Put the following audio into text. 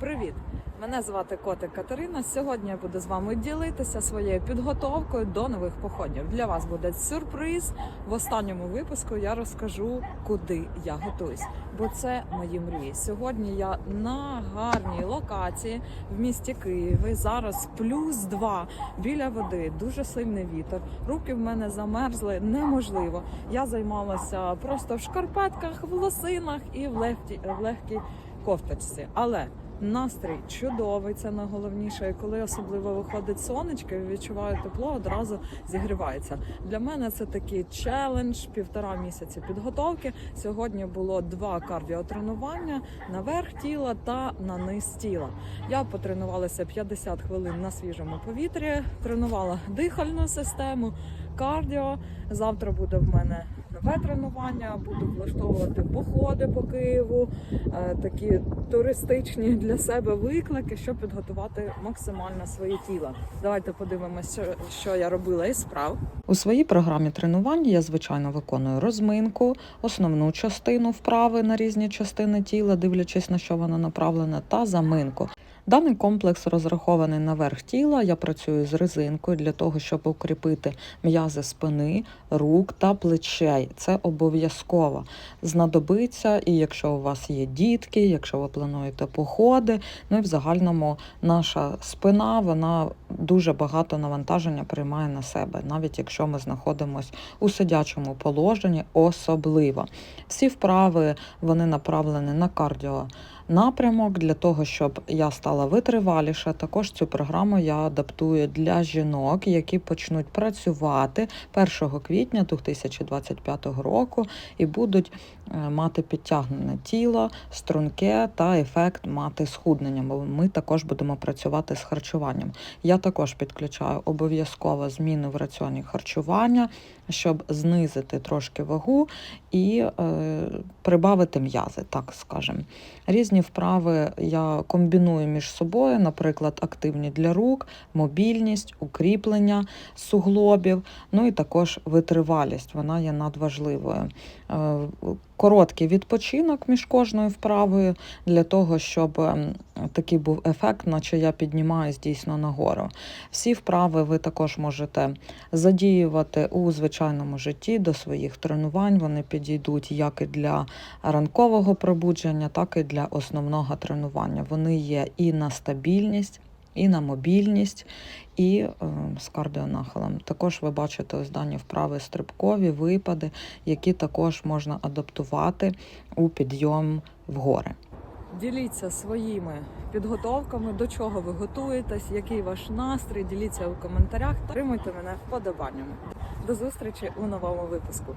Привіт! Мене звати Котик Катерина. Сьогодні я буду з вами ділитися своєю підготовкою до нових походів. Для вас буде сюрприз. В останньому випуску я розкажу, куди я готуюсь, бо це мої мрії. Сьогодні я на гарній локації в місті Києві. Зараз плюс два біля води, дуже сильний вітер. Руки в мене замерзли, неможливо. Я займалася просто в шкарпетках, в лосинах і в легкій, в легкій кофточці. Але Настрій чудовий, це найголовніше. І коли особливо виходить сонечко, і відчуваю тепло, одразу зігрівається. Для мене це такий челендж, півтора місяці підготовки. Сьогодні було два кардіотренування на верх тіла та на низ тіла. Я потренувалася 50 хвилин на свіжому повітрі, тренувала дихальну систему, кардіо. Завтра буде в мене нове тренування. Буду влаштовувати походи по Києву, е, такі туристичні для себе виклики, щоб підготувати максимально своє тіло. Давайте подивимося, що я робила із справ. У своїй програмі тренувань я звичайно виконую розминку, основну частину вправи на різні частини тіла, дивлячись на що вона направлена, та заминку. Даний комплекс розрахований на верх тіла. Я працюю з резинкою для того, щоб укріпити м'язи спини, рук та плечей. Це обов'язково знадобиться, і якщо у вас є дітки, якщо ви плануєте походи, ну і в загальному наша спина вона дуже багато навантаження приймає на себе, навіть якщо ми знаходимося у сидячому положенні, особливо. Всі вправи вони направлені на кардіо напрямок для того, щоб я стала витриваліша. Також цю програму я адаптую для жінок, які почнуть працювати 1 квітня 2025 року і будуть е, мати підтягнене тіло, струнке та ефект мати схуднення. Бо ми також будемо працювати з харчуванням. Я також підключаю обов'язково зміни в раціоні харчування, щоб знизити трошки вагу і е, прибавити м'язи, так скажемо. Різні вправи я комбіную між собою, наприклад, активні для рук, мобільність, укріплення суглобів, ну і також витривалість. Вона є надважливою. Е, Короткий відпочинок між кожною вправою для того, щоб ем, такий був ефект, наче я піднімаюсь дійсно нагору. Всі вправи ви також можете задіювати у звичайному житті до своїх тренувань. Вони підійдуть як і для ранкового пробудження, так і для основного тренування. Вони є і на стабільність, і на мобільність, і е, з кардіонахилем. Також ви бачите ось дані вправи стрибкові, випади, які також можна адаптувати у підйом в гори. Діліться своїми підготовками, до чого ви готуєтесь, який ваш настрій. Діліться у коментарях та тримуйте мене вподобаннями. До зустрічі у новому випуску.